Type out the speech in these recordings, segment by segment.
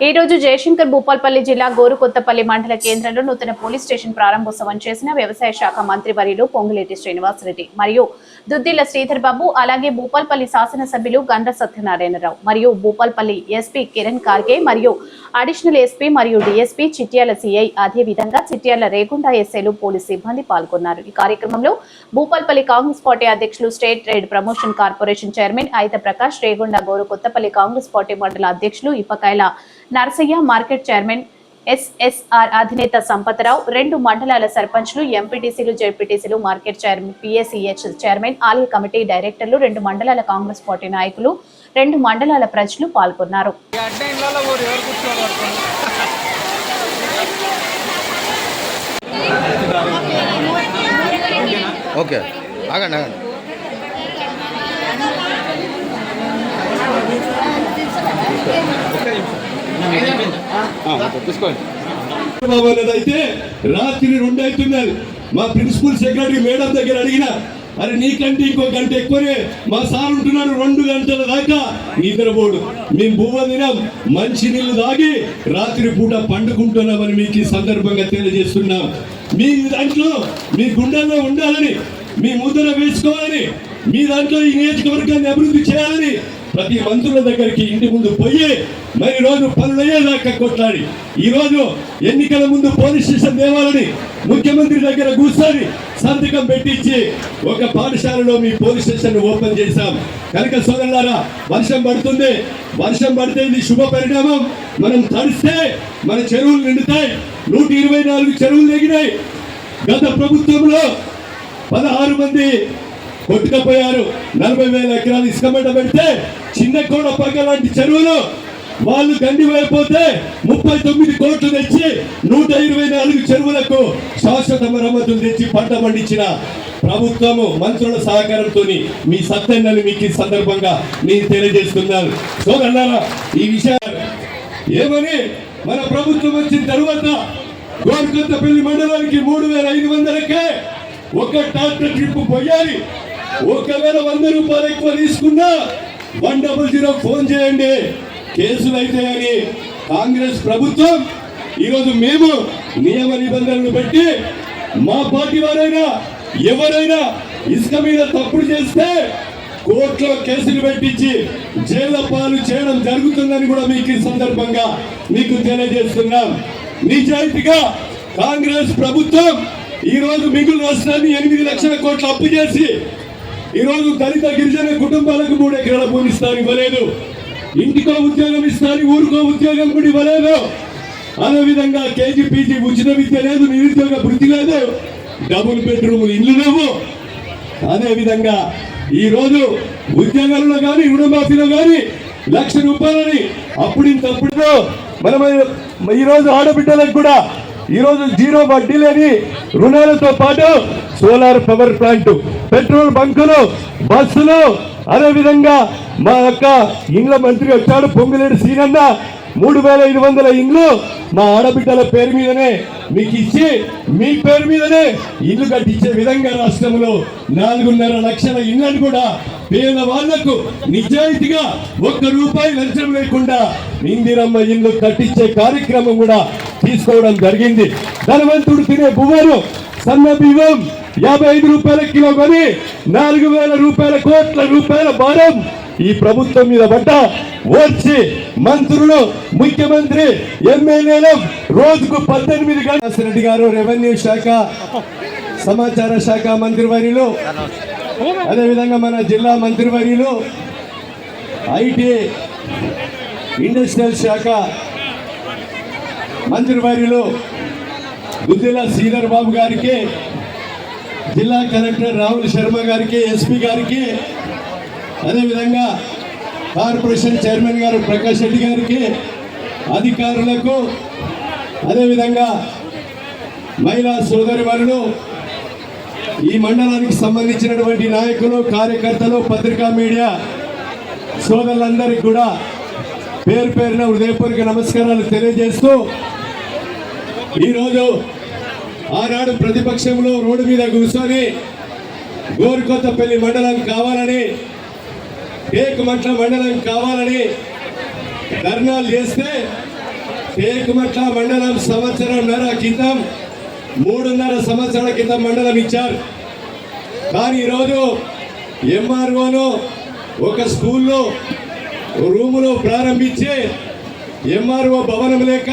ఈ రోజు జయశంకర్ భూపాల్పల్లి జిల్లా గోరుకొత్తపల్లి మండల కేంద్రంలో నూతన పోలీస్ స్టేషన్ ప్రారంభోత్సవం చేసిన వ్యవసాయ శాఖ మంత్రి వర్యులు పొంగులేటి శ్రీనివాసరెడ్డి మరియు దుద్దిల్ల శ్రీధర్ బాబు అలాగే భూపాల్పల్లి శాసనసభ్యులు గండ్ర సత్యనారాయణరావు మరియు భూపాల్పల్లి ఎస్పీ కిరణ్ కార్గే మరియు అడిషనల్ ఎస్పీ మరియు డిఎస్పీ చిట్యాల సిఐ అదేవిధంగా చిట్యాల రేగుండా ఎస్ఐలు పోలీస్ సిబ్బంది పాల్గొన్నారు. ఈ కార్యక్రమంలో భూపాల్పల్లి కాంగ్రెస్ పార్టీ అధ్యక్షులు state trade promotion corporation chairman Aitha Prakash Regunda Gorukothapalli Congress party మండల అధ్యక్షులు Ippakayala Narasaiah market chairman SSR అధినేత సంపతరావు రెండు మండలాల సర్పంచ్లు ఎంపీటీసీలు జెడ్పీటీసీలు మార్కెట్ చైర్మన్ పిఎస్ఈహెచ్ చైర్మన్ ఆలయ కమిటీ డైరెక్టర్లు రెండు మండలాల కాంగ్రెస్ పార్టీ నాయకులు రెండు మండలాల ప్రజలు పాల్గొన్నారు. ఓకే. ఆగండి ఆగండి. తీసుకోండి. బాబు అయితే రాత్రి రెండు అవుతున్నది మా ప్రిన్సిపల్ సెక్రటరీ మేడం దగ్గర అడిగిన అరే నీకంటే ఇంకో గంట ఎక్కువనే మా సార్ ఉంటున్నాడు రెండు గంటల దాకా. నిద్రపోడు. మేము భూమ దినం మంచి నీళ్ళు తాగి రాత్రి పూట పండుకుంటున్నామని మీకు ఈ సందర్భంగా తెలియజేస్తున్నాం. మీ దాంట్లో మీ గుండెల్లో ఉండాలని మీ ముద్ర వేసుకోవాలని మీ దాంట్లో ఈ నియోజకవర్గాన్ని అభివృద్ధి చేయాలని ప్రతి మంత్రుల దగ్గరికి ఇంటి ముందు పోయి మరి రోజు పనులయ్యేదాకా కొట్లాడి. ఈరోజు ఎన్నికల ముందు పోలీస్ స్టేషన్ దేవాలని ముఖ్యమంత్రి దగ్గర కూర్చొని సంతకం పెట్టించి ఒక పాఠశాలలో మీ పోలీస్ స్టేషన్ ఓపెన్ చేశాం. కనుక సోదరులారా వర్షం పడుతుంది. వర్షం పడితే ఇది శుభ పరిణామం. మనం తడిస్తే మన చెరువులు నిండుతాయి. నూట ఇరవై నాలుగు చెరువులు తెగినాయి గత ప్రభుత్వంలో పదహారు మంది కొట్టుకపోయారు నలభై వేల ఎకరాలు ఇసుక పెడితే చిన్న కోడ పక్క లాంటి చెరువులు వాళ్ళు గండి వేయపోతే ముప్పై తొమ్మిది కోట్లు తెచ్చి నూట ఇరవై నాలుగు చెరువులకు శాశ్వత మరమ్మతులు తెచ్చి పంట పండించిన ప్రభుత్వము మంత్రుల సహకారంతో మీ సత్యన్నని మీకు సందర్భంగా నేను తెలియజేస్తున్నాను. అన్నారా ఈ విషయాలు ఏమని మన ప్రభుత్వం వచ్చిన తరువాత గోరుకొత్తపల్లి మండలానికి మూడు వేల ఐదు వందలకే ఒక ట్రాక్టర్ ట్రిప్ పోయాలి. ఒకవేళ వంద రూపాయలు ఎక్కువ తీసుకున్నా వన్ డబుల్ జీరో ఫోన్ చేయండి. కేసులు అయితే కాంగ్రెస్ ప్రభుత్వం ఈరోజు మేము నియమ నిబంధనలు పెట్టి మా పార్టీ వారైనా ఎవరైనా ఇసుక మీద తప్పుడు చేస్తే కోర్టులో కేసులు పెట్టించి జైళ్ళ పాలు చేయడం జరుగుతుందని కూడా మీకు ఈ సందర్భంగా మీకు తెలియజేస్తున్నాం. నిజాయితీగా కాంగ్రెస్ ప్రభుత్వం ఈరోజు మిగులు రాష్ట్రాన్ని ఎనిమిది లక్షల కోట్లు అప్పు చేసి ఈరోజు దళిత గిరిజన కుటుంబాలకు మూడు ఎకరాల భూమి ఇస్తారు ఇవ్వలేదు. ఇంటికో ఉద్యోగం ఇస్తాను ఊరికో ఉద్యోగం కూడా ఇవ్వలేదు. అదేవిధంగా కేజీ పీజీ ఉచిత విద్య లేదు నిరుద్యోగ వృత్తి లేదు. డబుల్ బెడ్రూమ్ ఇల్లు లేవు. అదేవిధంగా ఈరోజు ఉద్యోగంలో ఉద్యోగాలలో కానీ రుణమాఫీలో కానీ లక్ష రూపాయలని అప్పుడింతప్పుడు మనం ఈరోజు ఆడబిడ్డలకు కూడా ఈ రోజు జీరో వడ్డీ లేని రుణాలతో పాటు సోలార్ పవర్ ప్లాంట్ పెట్రోల్ బంకులు బస్సులు అదేవిధంగా మా యొక్క ఇండ్ల మంత్రి వచ్చాడు పొంగులేడు సీనన్న మూడు వేల ఐదు వందల ఇండ్లు మా ఆడబిడ్డల పేరు మీదనే మీకు ఇచ్చి మీ పేరు మీదనే ఇల్లు కట్టించే విధంగా రాష్ట్రంలో నాలుగున్నర లక్షల ఇండ్లను కూడా పేద వాళ్ళకు నిజాయితీగా ఒక్క రూపాయి లంచం లేకుండా ఇందిరమ్మ ఇల్లు కట్టించే కార్యక్రమం కూడా తీసుకోవడం జరిగింది. ధనవంతుడు తినే బువ్వరు సన్న బియ్యం యాభై ఐదు రూపాయల కిలో కొని నాలుగు వేల రూపాయల కోట్ల రూపాయల భారం ఈ ప్రభుత్వం మీద పడ్డ వచ్చి మంత్రులు ముఖ్యమంత్రి ఎమ్మెల్యేలు రోజుకు పద్దెనిమిది గంటల. రెడ్డి గారు రెవెన్యూ శాఖ సమాచార శాఖ మంత్రివర్యులు అదేవిధంగా మన జిల్లా మంత్రివర్యులు ఐటీ ఇండస్ట్రియల్ శాఖ మంత్రివర్యులు గుద్దిల శ్రీధర్ బాబు గారికి జిల్లా కలెక్టర్ రాహుల్ శర్మ గారికి ఎస్పీ గారికి అదేవిధంగా కార్పొరేషన్ చైర్మన్ గారు ప్రకాష్ రెడ్డి గారికి అధికారులకు అదేవిధంగా మహిళా సోదరిమణులు ఈ మండలానికి సంబంధించినటువంటి నాయకులు కార్యకర్తలు పత్రికా మీడియా సోదరులందరికీ కూడా పేరు పేరున హృదయపూర్వక నమస్కారాలు తెలియజేస్తూ ఈరోజు ఆనాడు ప్రతిపక్షంలో రోడ్డు మీద కూర్చొని గోరుకొత్తపల్లి మండలం కావాలని టేకుమట్ల మండలం కావాలని ధర్నాలు చేస్తే టేకుమట్ల మండలం సంవత్సరంన్నర క్రితం మూడున్నర సంవత్సరాల క్రితం మండలం ఇచ్చారు. కానీ ఈరోజు ఎంఆర్ఓను ఒక స్కూల్లో రూములో ప్రారంభించి ఎంఆర్ఓ భవనం లేక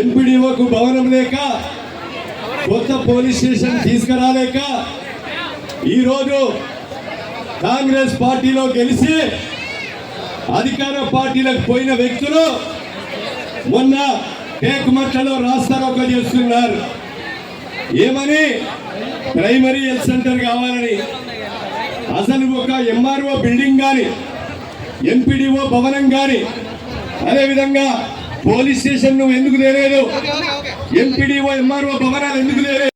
ఎంపీడీఓకు భవనం లేక కొత్త పోలీస్ స్టేషన్ తీసుకురాలేక ఈరోజు కాంగ్రెస్ పార్టీలో గెలిచి అధికార పార్టీలకు పోయిన వ్యక్తులు మొన్న టేకుమట్లలో రాస్తారోక చేస్తున్నారు. ఏమని? ప్రైమరీ హెల్త్ సెంటర్ కావాలని అసలు ఒక ఎంఆర్ఓ బిల్డింగ్ కానీ ఎంపీడీఓ భవనం కానీ అదేవిధంగా పోలీస్ స్టేషన్ నువ్వు ఎందుకు తేలేదు? ఎంపీడీఓ ఎంఆర్ఓ భవనాలు ఎందుకు తేలేదు?